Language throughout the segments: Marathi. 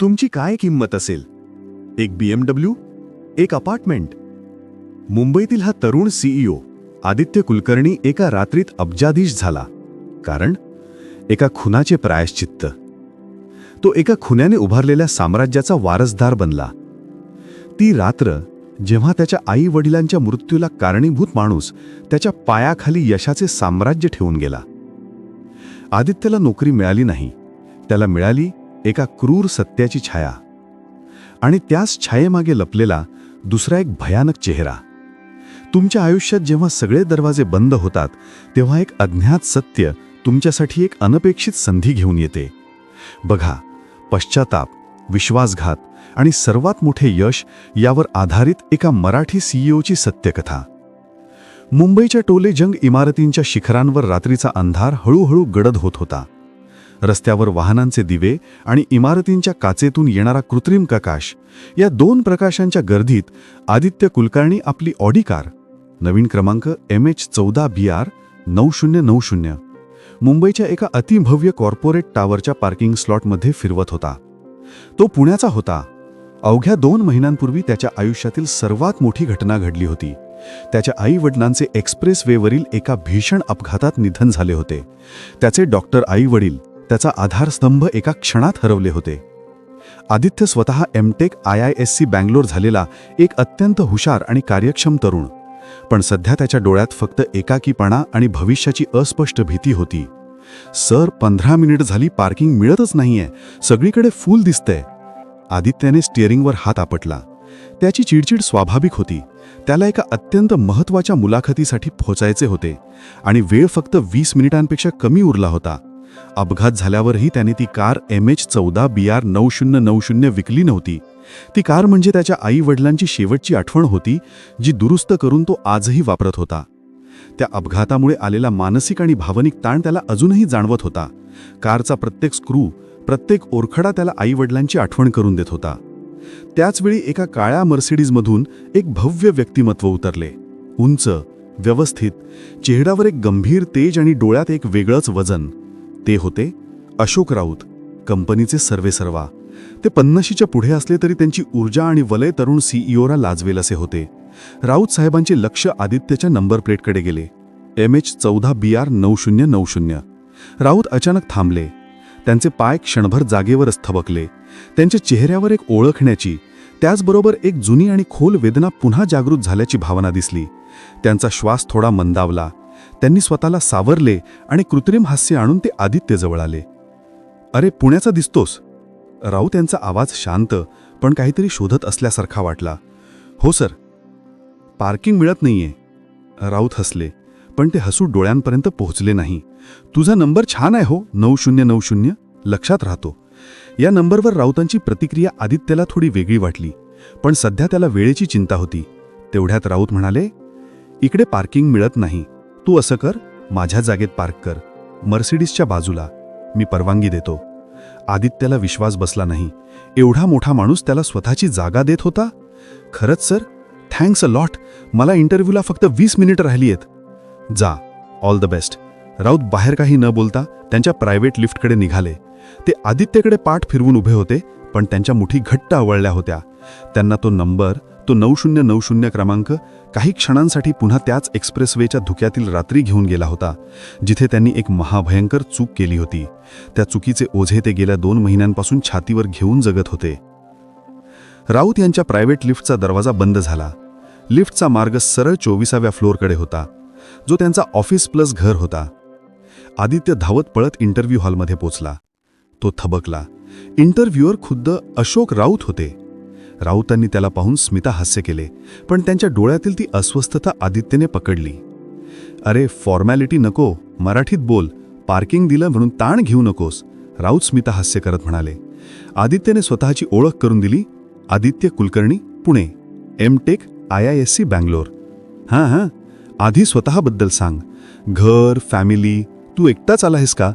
तुमची काय किंमत असेल? एक बीएमडब्ल्यू एक अपार्टमेंट? मुंबईतील हा तरुण सीईओ आदित्य कुलकर्णी एका रात्रीत अब्जाधीश झाला. कारण एका खुनाचे प्रायश्चित्त. तो एका खुन्याने उभारलेल्या साम्राज्याचा वारसदार बनला. ती रात्र जेव्हा त्याच्या आई वडिलांच्या मृत्यूला कारणीभूत माणूस त्याच्या पायाखाली यशाचे साम्राज्य ठेवून गेला. आदित्यला नोकरी मिळाली नाही. त्याला मिळाली एका क्रूर सत्याची छाया. आणि त्याच छायेमागे लपलेला दुसरा एक भयानक चेहरा. तुमच्या आयुष्यात जेव्हा सगळे दरवाजे बंद होतात तेव्हा एक अज्ञात सत्य तुमच्यासाठी एक अनपेक्षित संधी घेऊन येते. बघा पश्चाताप विश्वासघात आणि सर्वात मोठे यश यावर आधारित एका मराठी सीईओची सत्यकथा. मुंबईच्या टोले जंग इमारतींच्या शिखरांवर रात्रीचा अंधार हळूहळू गडद होत होता. रस्त्यावर वाहनांचे दिवे आणि इमारतींच्या काचेतून येणारा कृत्रिम प्रकाश या दोन प्रकाशांच्या गर्दीत आदित्य कुलकर्णी आपली ऑडी कार. नवीन क्रमांक एम एच चौदा बी आर नऊ शून्य नऊ शून्य. मुंबईच्या एका अतिभव्य कॉर्पोरेट टावरच्या पार्किंग स्लॉटमध्ये फिरवत होता. तो पुण्याचा होता. अवघ्या दोन महिन्यांपूर्वी त्याच्या आयुष्यातील सर्वात मोठी घटना घडली होती. त्याच्या आई वडिलांचे एक्सप्रेस वेवरील एका भीषण अपघातात निधन झाले होते. त्याचे डॉक्टर आई वडील त्याचा आधारस्तंभ एका क्षणात हरवले होते. आदित्य स्वतः MTech I I S C Bangalore झालेला एक अत्यंत हुशार आणि कार्यक्षम तरुण. पण सध्या त्याच्या डोळ्यात फक्त एकाकीपणा आणि भविष्याची अस्पष्ट भीती होती. सर पंधरा मिनिट झाली पार्किंग मिळतच नाहीये. सगळीकडे फूल दिसतंय. आदित्याने स्टिअरिंगवर हात आपटला. त्याची चिडचिड स्वाभाविक होती. त्याला एका अत्यंत महत्त्वाच्या मुलाखतीसाठी पोहोचायचे होते आणि वेळ फक्त वीस मिनिटांपेक्षा कमी उरला होता. अपघात झाल्यावरही त्याने ती कार एम एच चौदा बी आर नऊ शून्य नऊ शून्य विकली नव्हती. ती कार म्हणजे त्याच्या आई वडिलांची शेवटची आठवण होती जी दुरुस्त करून तो आजही वापरत होता. त्या अपघातामुळे आलेला मानसिक आणि भावनिक ताण त्याला अजूनही जाणवत होता. कारचा प्रत्येक स्क्रू प्रत्येक ओरखडा त्याला आईवडिलांची आठवण करून देत होता. त्याचवेळी एका काळ्या मर्सिडीजमधून एक भव्य व्यक्तिमत्व उतरले. उंच व्यवस्थित चेहऱ्यावर एक गंभीर तेज आणि डोळ्यात एक वेगळंच वजन. ते होते अशोक राऊत कंपनीचे सर्वेसर्वा. ते पन्नाशीच्या पुढे असले तरी त्यांची ऊर्जा आणि वलय तरुण सीईओला लाजवेल असे होते. राऊत साहेबांचे लक्ष आदित्यच्या नंबर प्लेटकडे गेले. एम एच चौदा बी आर नऊ शून्य नऊ शून्य. राऊत अचानक थांबले. त्यांचे पाय क्षणभर जागेवरच थबकले. त्यांच्या चेहऱ्यावर एक ओळखण्याची त्याचबरोबर एक जुनी आणि खोल वेदना पुन्हा जागृत झाल्याची भावना दिसली. त्यांचा श्वास थोडा मंदावला. त्यांनी स्वतःला सावरले आणि कृत्रिम हास्य आणून ते आदित्यजवळ आले. अरे पुण्याचा दिसतोस. राऊत यांचा आवाज शांत पण काहीतरी शोधत असल्यासारखा वाटला. हो सर. पार्किंग मिळत नाहीये. राऊत हसले पण ते हसू डोळ्यांपर्यंत पोहोचले नाही. तुझा नंबर छान आहे हो नऊ शून्य नऊ शून्य. लक्षात राहतो. या नंबरवर राऊतांची प्रतिक्रिया आदित्यला थोडी वेगळी वाटली पण सध्या त्याला वेळेची चिंता होती. तेवढ्यात राऊत म्हणाले इकडे पार्किंग मिळत नाही. तू असं कर माझ्या जागेत पार्क कर. मर्सिडीजच्या बाजूला. मी परवानगी देतो. आदित्याला विश्वास बसला नाही. एवढा मोठा माणूस त्याला स्वतःची जागा देत होता? खरंच सर? Thanks a lot. मला इंटरव्ह्यूला फक्त वीस मिनिटं राहिली आहेत जा. All the best. राऊत बाहेर काही न बोलता त्यांच्या प्रायव्हेट लिफ्टकडे निघाले. ते आदित्यकडे पाठ फिरवून उभे होते पण त्यांच्या मुठी घट्ट आवळल्या होत्या. त्यांना तो नंबर तो नऊ शून्य नऊ शून्य क्रमांक काही क्षणांसाठी पुन्हा त्याच एक्सप्रेसवेच्या धुक्यातील रात्री घेऊन गेला होता जिथे त्यांनी एक महाभयंकर चूक केली होती. त्या चुकीचे ओझे ते गेल्या दोन महिन्यांपासून छातीवर घेऊन जगत होते. राऊत यांच्या प्रायव्हेट लिफ्टचा दरवाजा बंद झाला. लिफ्टचा मार्ग सरळ चोवीसाव्या फ्लोअरकडे होता. जो त्यांचा ऑफिस प्लस घर होता. आदित्य धावत पळत इंटरव्ह्यू हॉलमध्ये पोचला. तो थबकला. इंटरव्ह्यूअर खुद्द अशोक राऊत होते. राऊतांनी त्याला पाहून स्मिता हास्य केले पण त्यांच्या डोळ्यातील ती अस्वस्थता आदित्यने पकडली. अरे फॉर्मॅलिटी नको मराठीत बोल पार्किंग दिलं म्हणून ताण घेऊ नकोस राऊत स्मिता हास्य करत म्हणाले. आदित्यने स्वतःची ओळख करून दिली. Aditya Kulkarni Pune. M Tech I I S C Bangalore. हां हां आधी स्वतःबद्दल सांग. घर फॅमिली तू एकटाच आला आहेस का?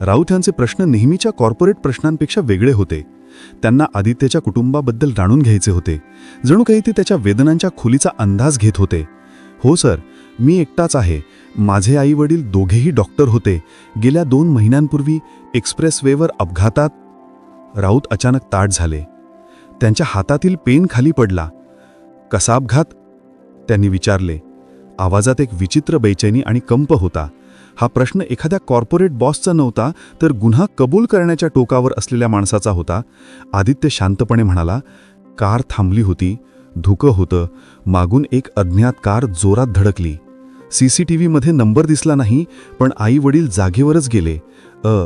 राऊत यांचे प्रश्न नेहमीच्या कॉर्पोरेट प्रश्नांपेक्षा वेगळे होते. त्यांना आदित्यच्या कुटुंबाबद्दल जाणून घ्यायचे होते. जणू काही ते त्याच्या वेदनांच्या खोलीचा अंदाज घेत होते. हो सर मी एकटाच आहे. माझे आई वडील दोघेही डॉक्टर होते. गेल्या दोन महिन्यांपूर्वी एक्सप्रेसवेवर अपघातात राऊत अचानक ताट झाले. त्यांच्या हातातील पेन खाली पडला. कसा अपघात त्यांनी विचारले. आवाजात एक विचित्र बेचैनी आणि कंप होता. हा प्रश्न एखाद्या कॉर्पोरेट बॉसचा नव्हता तर गुन्हा कबूल करण्याच्या टोकावर असलेल्या माणसाचा होता. आदित्य शांतपणे म्हणाला कार थांबली होती धुकं होतं मागून एक अज्ञात कार जोरात धडकली. सी सी टी व्हीमध्ये नंबर दिसला नाही पण आई वडील जागेवरच गेले. अ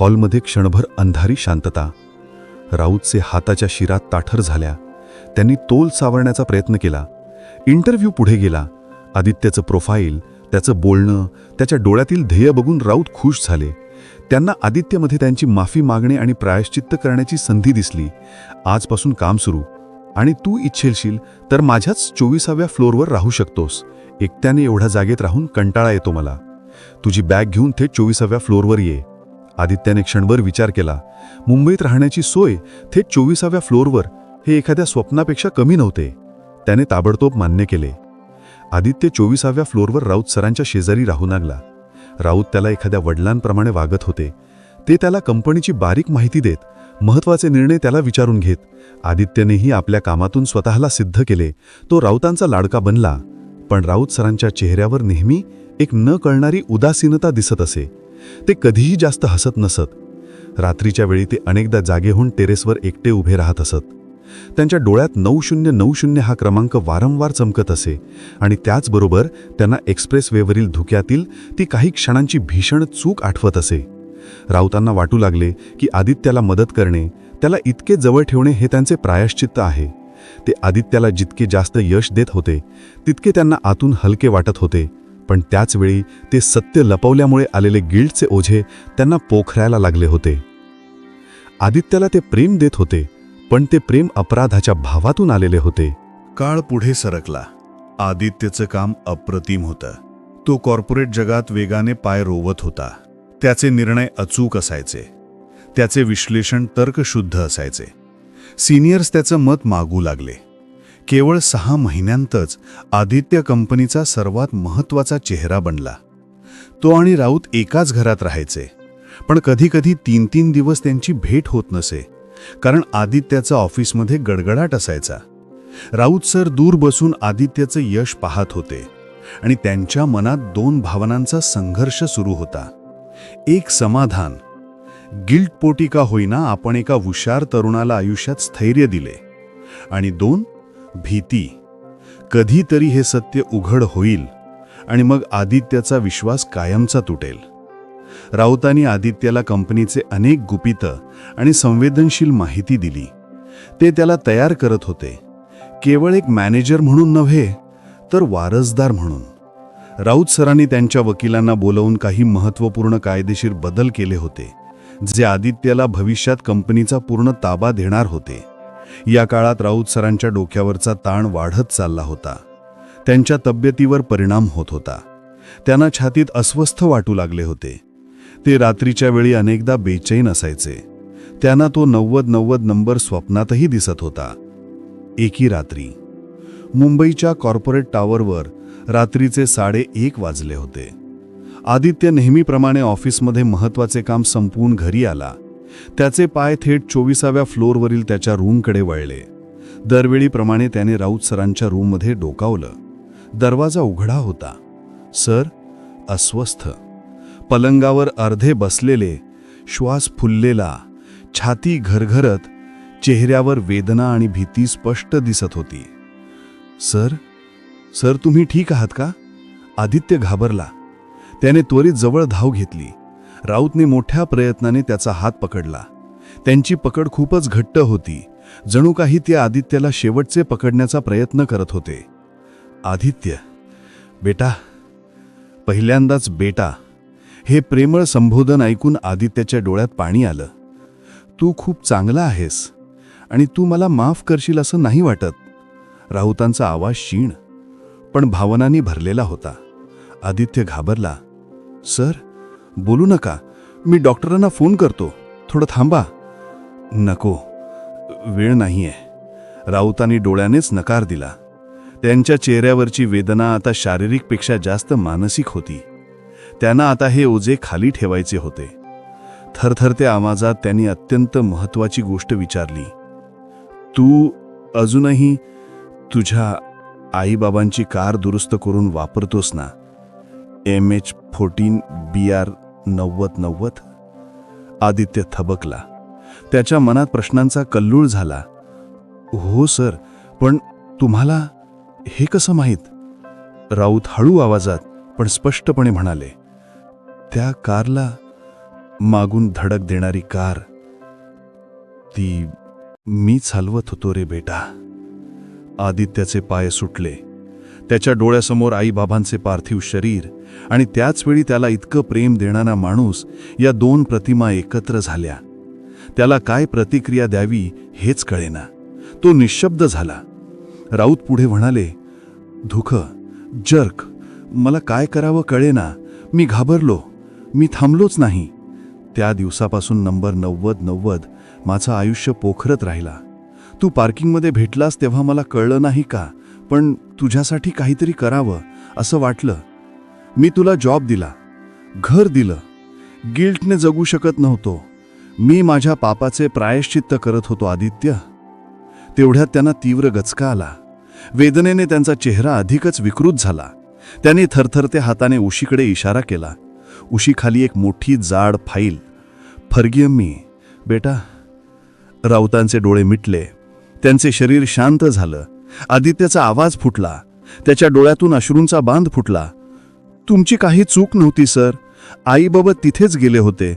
हॉलमध्ये क्षणभर अंधारी शांतता. राऊतचे हाताच्या शिरात ताठर झाल्या. त्यांनी तोल सावरण्याचा प्रयत्न केला. इंटरव्ह्यू पुढे गेला. आदित्यचं प्रोफाईल त्याचं बोलणं त्याच्या डोळ्यातील ध्येय बघून राऊत खुश झाले. त्यांना आदित्यमध्ये त्यांची माफी मागणे आणि प्रायश्चित्त करण्याची संधी दिसली. आजपासून काम सुरू. आणि तू इच्छेलशील तर माझ्याच चोवीसाव्या फ्लोअरवर राहू शकतोस. एकट्याने एवढ्या जागेत राहून कंटाळा येतो मला. तुझी बॅग घेऊन थेट चोवीसाव्या फ्लोअरवर ये. आदित्याने क्षणभर विचार केला. मुंबईत राहण्याची सोय थेट चोवीसाव्या फ्लोअरवर हे एखाद्या स्वप्नापेक्षा कमी नव्हते. त्याने ताबडतोब मान्य केले. आदित्य चोवीसाव्या फ्लोअरवर राऊत सरांच्या शेजारी राहू लागला. राऊत त्याला एखाद्या वडिलांप्रमाणे वागत होते. ते त्याला कंपनीची बारीक माहिती देत महत्त्वाचे निर्णय त्याला विचारून घेत. आदित्यनेही आपल्या कामातून स्वतःला सिद्ध केले. तो राऊतांचा लाडका बनला. पण राऊत सरांच्या चेहऱ्यावर नेहमी एक न कळणारी उदासीनता दिसत असे. ते कधीही जास्त हसत नसत. रात्रीच्या वेळी ते अनेकदा जागे होऊन टेरेसवर एकटे उभे राहत असत. त्यांच्या डोळ्यात नऊ शून्य नऊ शून्य हा क्रमांक वारंवार चमकत असे. आणि त्याचबरोबर त्यांना एक्सप्रेसवेवरील धुक्यातील ती काही क्षणांची भीषण चूक आठवत असे. राऊतांना वाटू लागले की आदित्याला मदत करणे त्याला इतके जवळ ठेवणे हे त्यांचे प्रायश्चित्त आहे. ते आदित्याला जितके जास्त यश देत होते तितके त्यांना आतून हलके वाटत होते. पण त्याचवेळी ते सत्य लपवल्यामुळे आलेले गिल्टचे ओझे त्यांना पोखरायला लागले होते. आदित्याला ते प्रेम देत होते. पण ते प्रेम अपराधाच्या भावातून आलेले होते. काळ पुढे सरकला. आदित्यचं काम अप्रतिम होतं. तो कॉर्पोरेट जगात वेगाने पाय रोवत होता. त्याचे निर्णय अचूक असायचे. त्याचे विश्लेषण तर्कशुद्ध असायचे. सिनियर्स त्याचं मत मागू लागले. केवळ सहा महिन्यांतच आदित्य कंपनीचा सर्वात महत्त्वाचा चेहरा बनला. तो आणि राऊत एकाच घरात राहायचे. पण कधीकधी तीन तीन दिवस त्यांची भेट होत नसे. कारण आदित्याचा ऑफिसमध्ये गडगडाट असायचा. राऊत सर दूर बसून आदित्यचं यश पाहत होते आणि त्यांच्या मनात दोन भावनांचा संघर्ष सुरू होता. एक समाधान गिल्ट पोटी का होईना आपण एका हुशार तरुणाला आयुष्यात स्थैर्य दिले. आणि दोन भीती कधीतरी हे सत्य उघड होईल आणि मग आदित्याचा विश्वास कायमचा तुटेल. राऊतांनी आदित्याला कंपनीचे अनेक गुपितं आणि संवेदनशील माहिती दिली. ते त्याला तयार करत होते. केवळ एक मॅनेजर म्हणून नव्हे तर वारसदार म्हणून. राऊत सरांनी त्यांच्या वकिलांना बोलवून काही महत्त्वपूर्ण कायदेशीर बदल केले होते जे आदित्याला भविष्यात कंपनीचा पूर्ण ताबा देणार होते. या काळात राऊत सरांच्या डोक्यावरचा ताण वाढत चालला होता. त्यांच्या तब्येतीवर परिणाम होत होता. त्यांना छातीत अस्वस्थ वाटू लागले होते. ते रात्रीच्या वेळी अनेकदा बेचैन असायचे. त्यांना तो नव्वद नव्वद नंबर स्वप्नातही दिसत होता. एकी रात्री. मुंबईच्या कॉर्पोरेट टॉवरवर रात्रीचे साडे एक वाजले होते. आदित्य नेहमीप्रमाणे ऑफिसमध्ये महत्त्वाचे काम संपवून घरी आला. त्याचे पाय थेट चोवीसाव्या फ्लोअरवरील त्याच्या रूमकडे वळले. दरवेळीप्रमाणे त्याने राऊत सरांच्या रूममध्ये डोकावलं. दरवाजा उघडा होता. सर अस्वस्थ. पलंगावर अर्धे बसलेले श्वास फुललेला छाती घरघरत चेहऱ्यावर वेदना आणि भीती स्पष्ट दिसत होती. सर सर तुम्ही ठीक आहात का? आदित्य घाबरला. त्याने त्वरित जवळ धाव घेतली. राऊतने मोठ्या प्रयत्नाने त्याचा हात पकडला. त्यांची पकड खूपच घट्ट होती. जणू काही ते आदित्याला शेवटचे पकडण्याचा प्रयत्न करत होते. आदित्य बेटा पहिल्यांदाच बेटा हे प्रेमळ संबोधन ऐकून आदित्याच्या डोळ्यात पाणी आलं. तू खूप चांगला आहेस आणि तू मला माफ करशील असं नाही वाटत. राऊतांचा आवाज क्षीण पण भावनांनी भरलेला होता. आदित्य घाबरला. सर बोलू नका. मी डॉक्टरांना फोन करतो. थोडं थांबा. नको. वेळ नाहीये. राऊतांनी डोळ्यानेच नकार दिला. त्यांच्या चेहऱ्यावरची वेदना आता शारीरिकपेक्षा जास्त मानसिक होती. त्यांना आता हे ओझे खाली ठेवायचे होते. थरथरत्या आवाजात त्यांनी अत्यंत महत्वाची गोष्ट विचारली. तू अजूनही तुझ्या आईबाबांची कार दुरुस्त करून वापरतोस ना? M H fourteen B R नव्वद नव्वद? आदित्य थबकला. त्याच्या मनात प्रश्नांचा कल्लूळ झाला. हो सर पण तुम्हाला हे कसं माहीत? राऊत हळू आवाजात पण स्पष्टपणे म्हणाले त्या कारला मागून धडक देणारी कार. ती मी हलवत होतो रे बेटा. आदित्याचे पाय सुटले. त्याच्या डोळ्यासमोर आईबाबांचे पार्थिव शरीर आणि त्याचवेळी त्याला इतकं प्रेम देणारा माणूस या दोन प्रतिमा एकत्र झाल्या. त्याला काय प्रतिक्रिया द्यावी हेच कळेना. तो निशब्द झाला. राऊत पुढे म्हणाले धुख जर्क मला काय करावं कळेना. मी घाबरलो. मी थांबलोच नाही. त्या दिवसापासून नंबर नव्वद नव्वद माझं आयुष्य पोखरत राहिला. तू पार्किंगमध्ये भेटलास तेव्हा मला कळलं नाही का? पण तुझ्यासाठी काहीतरी करावं असं वाटलं. मी तुला जॉब दिला. घर दिलं. गिल्टने जगू शकत नव्हतो. मी माझ्या पापाचे प्रायश्चित्त करत होतो आदित्य. तेवढ्यात त्यांना तीव्र गचका आला. वेदनेने त्यांचा चेहरा अधिकच विकृत झाला. त्याने थरथरते हाताने उशीकडे इशारा केला. उशीखाली एक मोठी जाड फाईल. फर्गियम मी बेटा. राऊतांचे डोळे मिटले. त्यांचे शरीर शांत झालं. आदित्याचा आवाज फुटला. त्याच्या डोळ्यातून अश्रूंचा बांध फुटला. तुमची काही चूक नव्हती सर. आईबाबत तिथेच गेले होते.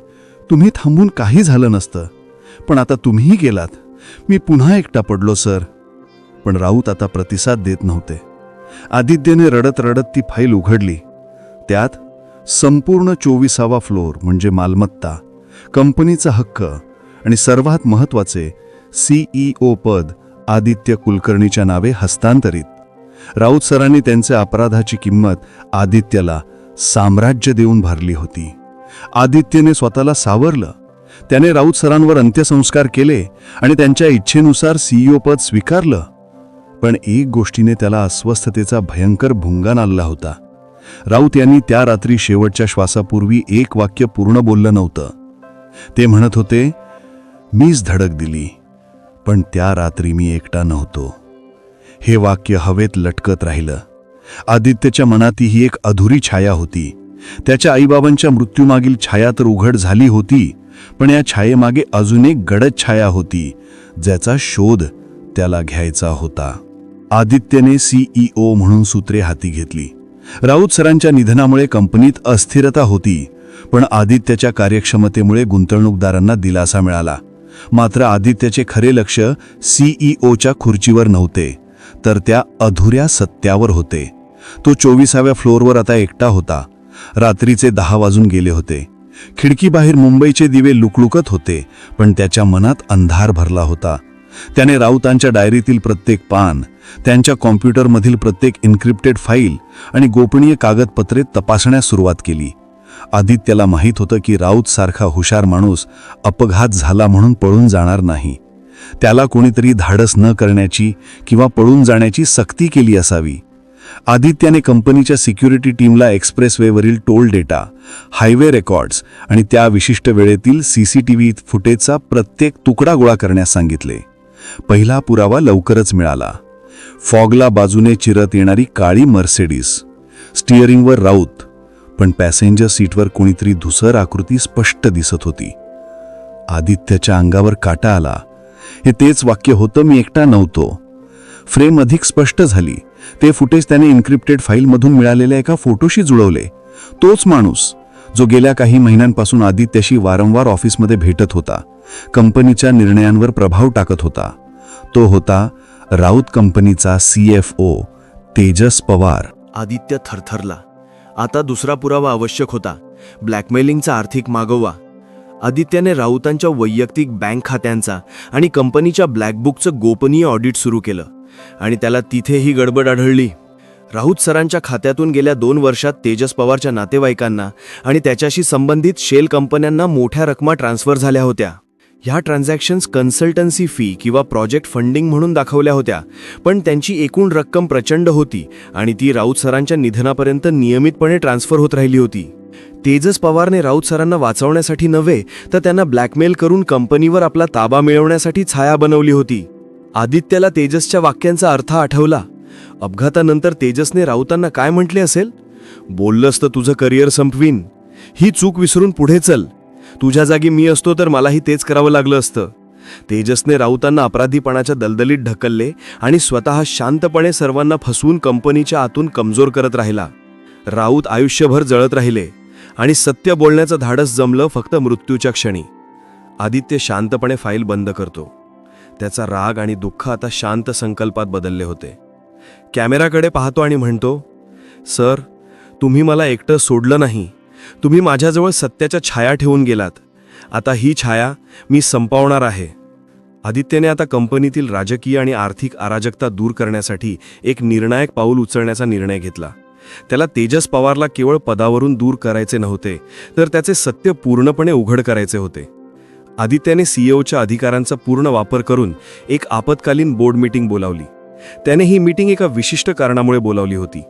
तुम्ही थांबून काही झालं नसतं. पण आता तुम्हीही गेलात. मी पुन्हा एकटा पडलो सर. पण राऊत आता प्रतिसाद देत नव्हते. आदित्यने रडत रडत ती फाईल उघडली. त्यात संपूर्ण चोवीसावा फ्लोर म्हणजे मालमत्ता कंपनीचा हक्क आणि सर्वात महत्त्वाचे सीईओ पद आदित्य कुलकर्णीच्या नावे हस्तांतरित. राऊत सरांनी त्यांच्या अपराधाची किंमत आदित्यला साम्राज्य देऊन भरली होती. आदित्यने स्वतःला सावरलं. त्याने राऊत सरांवर अंत्यसंस्कार केले आणि त्यांच्या इच्छेनुसार सीईओ पद स्वीकारलं. पण एक गोष्टीने त्याला अस्वस्थतेचा भयंकर भुंगान आणला होता. राऊत यांनी त्या रात्री शेवटच्या श्वासापूर्वी एक वाक्य पूर्ण बोललं नव्हतं. ते म्हणत होते मीच धडक दिली पण त्या रात्री मी एकटा नव्हतो. हे वाक्य हवेत लटकत राहिलं. आदित्यच्या मनात ही एक अधुरी छाया होती. त्याच्या आईबाबांच्या मृत्यूमागील छाया तर उघड झाली होती पण या छायेमागे अजून एक गडद छाया होती ज्याचा शोध त्याला घ्यायचा होता. आदित्यने सीईओ म्हणून सूत्रे हाती घेतली. राऊत सरांच्या निधनामुळे कंपनीत अस्थिरता होती पण आदित्यच्या कार्यक्षमतेमुळे गुंतवणूकदारांना दिलासा मिळाला. मात्र आदित्यचे खरे लक्ष सीईओच्या खुर्चीवर नव्हते तर त्या अधुऱ्या सत्यावर होते. तो चोवीसाव्या फ्लोअरवर आता एकटा होता. रात्रीचे दहा वाजून गेले होते. खिडकीबाहेर मुंबईचे दिवे लुकलुकत होते पण त्याच्या मनात अंधार भरला होता. त्याने राऊतांच्या डायरीतील प्रत्येक पान त्यांच्या कॉम्प्युटरमधील प्रत्येक इन्क्रिप्टेड फाईल आणि गोपनीय कागदपत्रे तपासण्यास सुरुवात केली. आदित्यला माहीत होतं की राऊत सारखा हुशार माणूस अपघात झाला म्हणून पळून जाणार नाही. त्याला कोणीतरी धाडस न करण्याची किंवा पळून जाण्याची सक्ती केली असावी. आदित्याने कंपनीच्या सिक्युरिटी टीमला एक्सप्रेसवेवरील टोल डेटा हायवे रेकॉर्ड्स आणि त्या विशिष्ट वेळेतील सीसीटीव्ही फुटेजचा प्रत्येक तुकडा गोळा करण्यास सांगितले. पहिला पुरावा लवकरच मिळाला. फॉगला बाजूने चिरत येणारी काळी मर्सेडीस. स्टिअरिंगवर राऊत पण पॅसेंजर सीटवर कोणीतरी धुसर आकृती स्पष्ट दिसत होती. आदित्यच्या अंगावर काटा आला. हे तेच वाक्य होतं मी एकटा नव्हतो. फ्रेम अधिक स्पष्ट झाली. ते फुटेज त्याने इन्क्रिप्टेड फाईलमधून मिळालेल्या एका फोटोशी जुळवले. तोच माणूस जो गेल्या काही महिन्यांपासून आदित्याशी वारंवार ऑफिसमध्ये भेटत होता. कंपनीच्या निर्णयांवर प्रभाव टाकत होता. तो होता राऊत कंपनीचा C F O Tejas Pawar. Aditya थरथरला. आता दुसरा पुरावा आवश्यक होता. ब्लॅकमेलिंगचा आर्थिक मागोवा. आदित्याने राऊतांच्या वैयक्तिक बँक खात्यांचा आणि कंपनीच्या ब्लॅकबुकचं गोपनीय ऑडिट सुरू केलं. आणि त्याला तिथेही गडबड आढळली. राऊत सरांच्या खात्यातून गेल्या दोन वर्षात तेजस पवारच्या नातेवाईकांना आणि त्याच्याशी संबंधित शेल कंपन्यांना मोठ्या रकमा ट्रान्स्फर झाल्या होत्या. ह्या ट्रान्झॅक्शन्स कन्सल्टन्सी फी किंवा प्रोजेक्ट फंडिंग म्हणून दाखवल्या होत्या. पण त्यांची एकूण रक्कम प्रचंड होती आणि ती राऊत सरांच्या निधनापर्यंत नियमितपणे ट्रान्स्फर होत राहिली होती. तेजस पवारने राऊत सरांना वाचवण्यासाठी नव्हे तर त्यांना ब्लॅकमेल करून कंपनीवर आपला ताबा मिळवण्यासाठी छाया बनवली होती. आदित्यला तेजसच्या वाक्यांचा अर्थ आठवला. अपघातानंतर तेजसने राऊतांना काय म्हटले असेल? बोललंस तर तुझं करिअर संपवीन. ही चूक विसरून पुढे चल. तुझ्या जागी मी असतो तर मलाही तेच करावं लागलं असतं. तेजसने राऊतांना अपराधीपणाच्या दलदलीत ढकलले आणि स्वतः शांतपणे सर्वांना फसवून कंपनीच्या आतून कमजोर करत राहिला. राऊत आयुष्यभर जळत राहिले आणि सत्य बोलण्याचं धाडस जमलं फक्त मृत्यूच्या क्षणी. आदित्य शांतपणे फाईल बंद करतो. त्याचा राग आणि दुःख आता शांत संकल्पात बदलले होते. कॅमेराकडे पाहतो आणि म्हणतो सर तुम्ही मला एकटं सोडलं नाही. तुम्ही माझ्याजवळ सत्याच्या छाया ठेवून गेलात. आता ही छाया मी संपवणार आहे. आदित्यने आता कंपनीतील राजकीय आणि आर्थिक अराजकता दूर करण्यासाठी एक निर्णायक पाऊल उचलण्याचा निर्णय घेतला. त्याला तेजस पवारला केवळ पदावरून दूर करायचे नव्हते तर त्याचे सत्य पूर्णपणे उघड करायचे होते. आदित्याने सीईओच्या अधिकारांचा पूर्ण वापर करून एक आपत्कालीन बोर्ड मीटिंग बोलावली. त्याने ही मीटिंग एका विशिष्ट कारणामुळे बोलावली होती.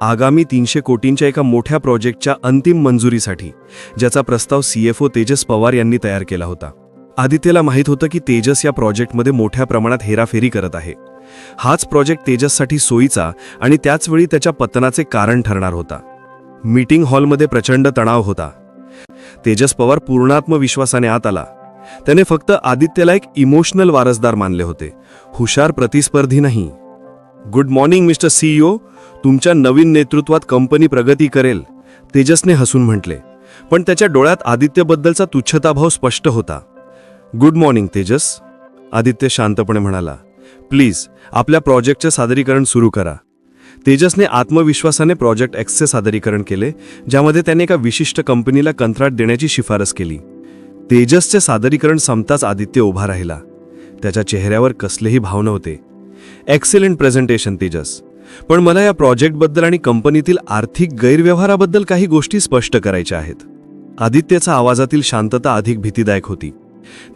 आगामी तीनशे कोटींच्या एका मोठ्या प्रोजेक्टच्या अंतिम मंजुरीसाठी ज्याचा प्रस्ताव सीएफओ तेजस पवार यांनी तयार केला होता. आदित्यला माहीत होतं की तेजस या प्रोजेक्टमध्ये मोठ्या प्रमाणात हेराफेरी करत आहे. हाच प्रोजेक्ट तेजससाठी सोयीचा आणि त्याचवेळी त्याच्या पतनाचे कारण ठरणार होता. मीटिंग हॉलमध्ये प्रचंड तणाव होता. तेजस पवार पूर्णात्मविश्वासाने आत आला. त्याने फक्त आदित्यला एक इमोशनल वारसदार मानले होते. हुशार प्रतिस्पर्धी नाही. गुड मॉर्निंग मिस्टर सीईओ तुमच्या नवीन नेतृत्वात कंपनी प्रगती करेल तेजसने हसून म्हटले. पण त्याच्या डोळ्यात आदित्यबद्दलचा तुच्छताभाव स्पष्ट होता. Good morning Tejas. आदित्य शांतपणे म्हणाला. प्लीज आपल्या प्रोजेक्टचे सादरीकरण सुरू करा. तेजसने आत्मविश्वासाने प्रोजेक्ट एक्सचे सादरीकरण केले ज्यामध्ये त्याने एका विशिष्ट कंपनीला कंत्राट देण्याची शिफारस केली. तेजसचे सादरीकरण संपताच आदित्य उभा राहिला. त्याच्या चेहऱ्यावर कसलेही भाव नव्हते. एक्सेलंट प्रेझेंटेशन तेजस पण मला या प्रोजेक्टबद्दल आणि कंपनीतील आर्थिक गैरव्यवहाराबद्दल काही गोष्टी स्पष्ट करायच्या आहेत. आदित्यचा आवाजातील शांतता अधिक भीतीदायक होती.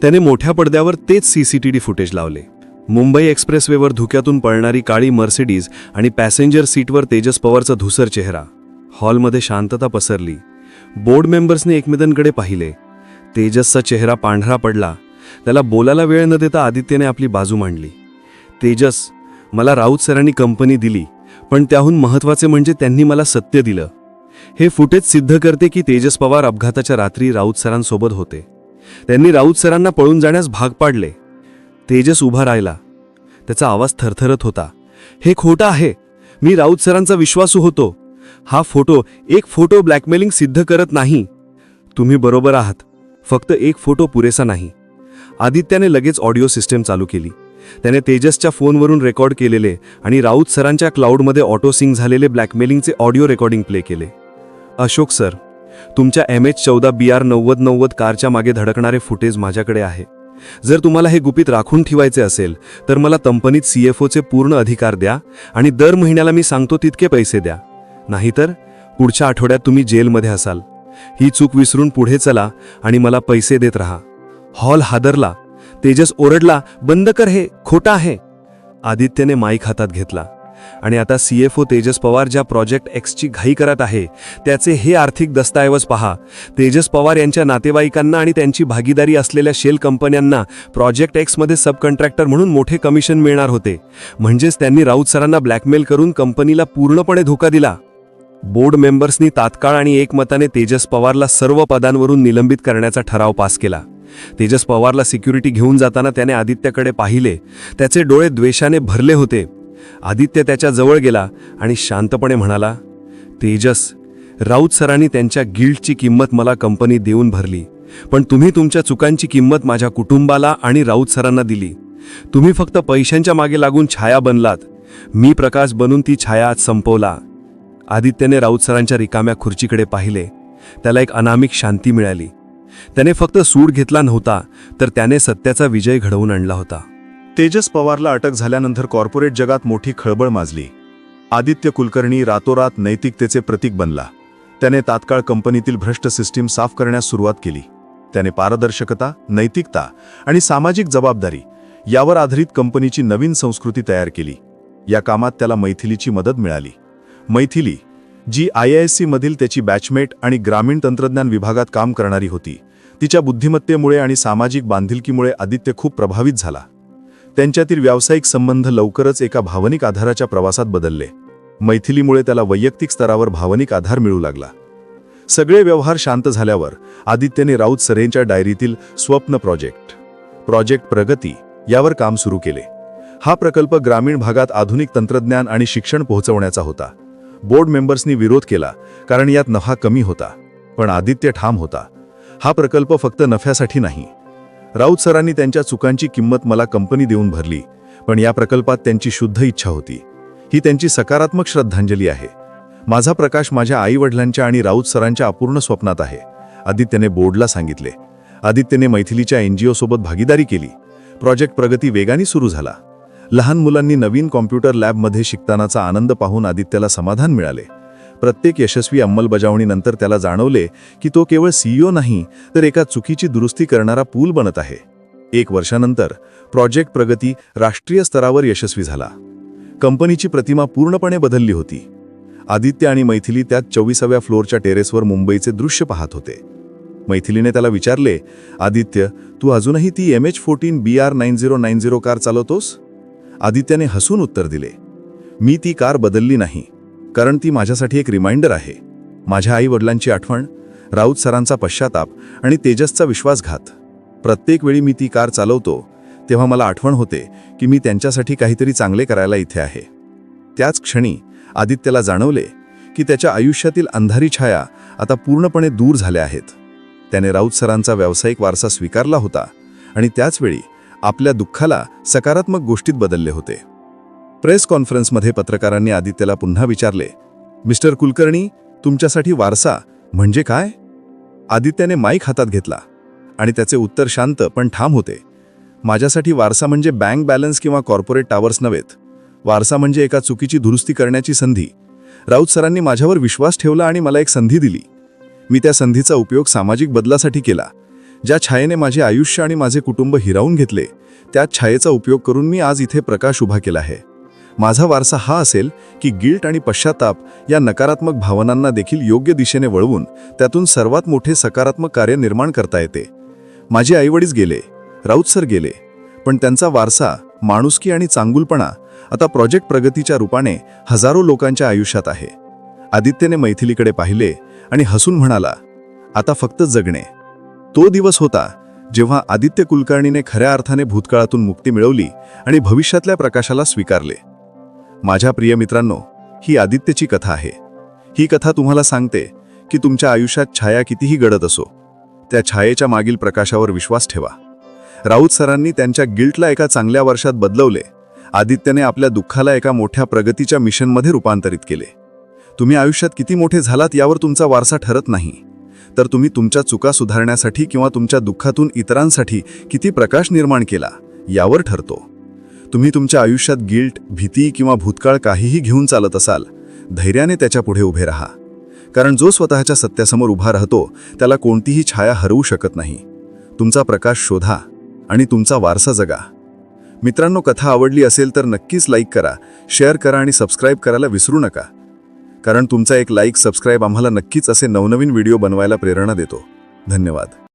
त्याने मोठ्या पडद्यावर तेच सीसीटीव्ही फुटेज लावले. मुंबई एक्सप्रेसवेवर धुक्यातून पळणारी काळी मर्सिडीज आणि पॅसेंजर सीटवर तेजस पवारचा धुसर चेहरा. हॉलमध्ये शांतता पसरली. बोर्ड मेंबर्सने एकमेकांकडे पाहिले. तेजसचा चेहरा पांढरा पडला. त्याला बोलायला वेळ न देता आदित्यने आपली बाजू मांडली. तेजस मला राऊत सरांनी कंपनी दिली पण त्याहून महत्त्वाचे म्हणजे त्यांनी मला सत्य दिलं. हे फुटेज सिद्ध करते की तेजस पवार अपघाताच्या रात्री राऊत सरांसोबत होते. त्यांनी राऊत सरांना पळून जाण्यास भाग पाडले. तेजस उभा राहिला. त्याचा आवाज थरथरत होता. हे खोटं आहे. मी राऊत सरांचा विश्वासू होतो. हा फोटो एक फोटो ब्लॅकमेलिंग सिद्ध करत नाही. तुम्ही बरोबर आहात. फक्त एक फोटो पुरेसा नाही. आदित्याने लगेच ऑडिओ सिस्टम चालू केली. त्याने तेजसच्या फोनवरून रेकॉर्ड केलेले आणि राऊत सरांच्या क्लाउडमध्ये ऑटो सिंग झालेले ब्लॅकमेलिंगचे ऑडिओ रेकॉर्डिंग प्ले केले. अशोक सर तुमच्या एम एच चौदा बी आर नव्वद नव्वद कारच्या मागे धडकणारे फुटेज माझ्याकडे आहे. जर तुम्हाला हे गुपित राखून ठेवायचे असेल तर मला कंपनीत सी एफ ओचे पूर्ण अधिकार द्या आणि दर महिन्याला मी सांगतो तितके पैसे द्या. नाहीतर पुढच्या आठवड्यात तुम्ही जेलमध्ये असाल. ही चूक विसरून पुढे चला आणि मला पैसे देत राहा. हॉल हादरला. तेजस ओरडला बंद कर हे खोटा आहे. आदित्यने माईक हातात घेतला. आणि आता सीएफओ तेजस पवार ज्या प्रोजेक्ट एक्सची घाई करत आहे त्याचे हे आर्थिक दस्तऐवज पहा. तेजस पवार यांच्या नातेवाईकांना आणि त्यांची भागीदारी असलेल्या शेल कंपन्यांना प्रोजेक्ट एक्समध्ये सब कॉन्ट्रॅक्टर म्हणून मोठे कमिशन मिळणार होते. म्हणजेच त्यांनी राऊत सरांना ब्लॅकमेल करून कंपनीला पूर्णपणे धोका दिला. बोर्ड मेंबर्सनी तात्काळ आणि एकमताने तेजस पवारला सर्व पदांवरून निलंबित करण्याचा ठराव पास केला. तेजस पवारला सिक्युरिटी घेऊन जाताना त्याने आदित्यकडे पाहिले. त्याचे डोळे द्वेषाने भरले होते. आदित्य त्याच्याजवळ गेला आणि शांतपणे म्हणाला तेजस राऊत सरांनी त्यांच्या गिल्डची किंमत मला कंपनी देऊन भरली. पण तुम्ही तुमच्या चुकांची किंमत माझ्या कुटुंबाला आणि राऊत सरांना दिली. तुम्ही फक्त पैशांच्या मागे लागून छाया बनलात. मी प्रकाश बनून ती छाया आज संपवला. आदित्यने राऊत सरांच्या रिकाम्या खुर्चीकडे पाहिले. त्याला एक अनामिक शांती मिळाली. त्याने फक्त सूड घेतला नव्हता तर त्याने सत्याचा विजय घडवून आणला होता. तेजस पवारला अटक झाल्यानंतर कॉर्पोरेट जगात मोठी खळबळ माजली. आदित्य कुलकर्णी रातोरात नैतिकतेचे प्रतीक बनला. त्याने तात्काळ कंपनीतील भ्रष्ट सिस्टीम साफ करण्यास सुरुवात केली. त्याने पारदर्शकता नैतिकता आणि सामाजिक जबाबदारी यावर आधारित कंपनीची नवीन संस्कृती तयार केली. या कामात त्याला मैथिलीची मदत मिळाली. मैथिली जी आय आय सीमधील त्याची बॅचमेट आणि ग्रामीण तंत्रज्ञान विभागात काम करणारी होती तिच्या बुद्धिमत्तेमुळे आणि सामाजिक बांधिलकीमुळे आदित्य खूप प्रभावित झाला. त्यांच्यातील व्यावसायिक संबंध लवकरच एका भावनिक आधाराच्या प्रवासात बदलले. मैथिलीमुळे त्याला वैयक्तिक स्तरावर भावनिक आधार मिळू लागला. सगळे व्यवहार शांत झाल्यावर आदित्यने राऊत सरेंच्या डायरीतील स्वप्न प्रोजेक्ट प्रोजेक्ट प्रगती यावर काम सुरू केले. हा प्रकल्प ग्रामीण भागात आधुनिक तंत्रज्ञान आणि शिक्षण पोहोचवण्याचा होता. बोर्ड मेंबर्सनी विरोध केला कारण यात नफा कमी होता पण आदित्य ठाम होता. हा प्रकल्प फक्त नफ्यासाठी नाही. राऊत सरांनी त्यांच्या चुकांची किंमत मला कंपनी देऊन भरली पण या प्रकल्पात त्यांची शुद्ध इच्छा होती. ही त्यांची सकारात्मक श्रद्धांजली आहे. माझा प्रकाश माझ्या आईवडिलांच्या आणि राऊत सरांच्या अपूर्ण स्वप्नात आहे आदित्यने बोर्डला सांगितले. आदित्यने मैथिलीच्या एनजीओ सोबत भागीदारी केली. प्रोजेक्ट प्रगती वेगाने सुरू झाला. लहान मुलांनी नवीन कॉम्प्युटर लॅबमध्ये शिकतानाचा आनंद पाहून आदित्यला समाधान मिळाले. प्रत्येक यशस्वी अंमलबजावणीनंतर त्याला जाणवले की तो केवळ सीईओ नाही तर एका चुकीची दुरुस्ती करणारा पूल बनत आहे. एक वर्षानंतर प्रोजेक्ट प्रगती राष्ट्रीय स्तरावर यशस्वी झाला. कंपनीची प्रतिमा पूर्णपणे बदलली होती. आदित्य आणि मैथिली त्यात चोवीसाव्या फ्लोअरच्या टेरेसवर मुंबईचे दृश्य पाहत होते. मैथिलीने त्याला विचारले आदित्य तू अजूनही ती M H fourteen B R nine zero nine zero car चालवतोस? आदित्याने हसून उत्तर दिले मी ती कार बदलली नाही. कारण ती माझ्यासाठी एक रिमाइंडर आहे. माझ्या आई वडिलांची आठवण राऊत सरांचा पश्चाताप आणि तेजसचा विश्वासघात. प्रत्येक वेळी मी ती कार चालवतो तेव्हा मला आठवण होते की मी त्यांच्यासाठी काहीतरी चांगले करायला इथे आहे. त्याच क्षणी आदित्यला जाणवले की त्याच्या आयुष्यातील अंधारी छाया आता पूर्णपणे दूर झाल्या आहेत. त्याने राऊत सरांचा व्यावसायिक वारसा स्वीकारला होता आणि त्याचवेळी आपल्या दुःखाला सकारात्मक गोष्टीत बदलले होते. प्रेस कॉन्फरन्समध्ये पत्रकारांनी आदित्यला पुन्हा विचारले मिस्टर कुलकर्णी तुमच्यासाठी वारसा म्हणजे काय? आदित्याने माईक हातात घेतला आणि त्याचे उत्तर शांत पण ठाम होते. माझ्यासाठी वारसा म्हणजे बँक बॅलन्स किंवा कॉर्पोरेट टावर्स नव्हेत. वारसा म्हणजे एका चुकीची दुरुस्ती करण्याची संधी. राऊत सरांनी माझ्यावर विश्वास ठेवला आणि मला एक संधी दिली. मी त्या संधीचा उपयोग सामाजिक बदलासाठी केला. ज्या छायेने माझे आयुष्य आणि माझे कुटुंब हिरावून घेतले त्या छायेचा उपयोग करून मी आज इथे प्रकाश उभा केला आहे. माझा वारसा हा असेल की गिल्ट आणि पश्चाताप या नकारात्मक भावनांना देखील योग्य दिशेने वळवून त्यातून सर्वात मोठे सकारात्मक कार्य निर्माण करता येते. माझे आईवडील गेले राऊत सर गेले पण त्यांचा वारसा माणुसकी आणि चांगुलपणा आता प्रोजेक्ट प्रगतीच्या रूपाने हजारो लोकांच्या आयुष्यात आहे. आदित्यने मैथिलीकडे पाहिले आणि हसून म्हणाला आता फक्त जगणे. तो दिवस होता जेव्हा आदित्य कुलकर्णीने खऱ्या अर्थाने भूतकाळातून मुक्ती मिळवली आणि भविष्यातल्या प्रकाशाला स्वीकारले. माझ्या प्रिय मित्रांनो ही आदित्यची कथा आहे. ही कथा तुम्हाला सांगते की तुमच्या आयुष्यात छाया कितीही गडद असो त्या छायेच्या मागील प्रकाशावर विश्वास ठेवा. राऊत सरांनी त्यांच्या गिल्टला एका चांगल्या वर्षात बदलवले आदित्यने आपल्या दुःखाला एका मोठ्या प्रगतीच्या मिशनमध्ये रूपांतरित केले. तुम्ही आयुष्यात किती मोठे झालात यावर तुमचा वारसा ठरत नाही. तर तुम्ही तुमच्या चुका सुधारण्यासाठी किंवा तुमच्या दुःखातून इतरांसाठी किती प्रकाश निर्माण केला यावर ठरतो. तुम्ही तुमच्या आयुष्यात गिल्ट भीती किंवा भूतकाळ काहीही घेऊन चालत असाल धैर्याने त्याच्या पुढे उभे राहा. कारण जो स्वतःच्या सत्यासमोर उभा राहतो त्याला कोणतीही छाया हरवू शकत नाही. तुमचा प्रकाश शोधा आणि तुमचा वारसा जगा. मित्रांनो कथा आवडली असेल तर नक्कीच लाईक करा शेअर करा आणि सबस्क्राईब करायला विसरू नका. कारण तुमचा एक लाईक सबस्क्राईब आम्हाला नक्कीच असे नवनवीन व्हिडिओ बनवायला प्रेरणा देतो. धन्यवाद.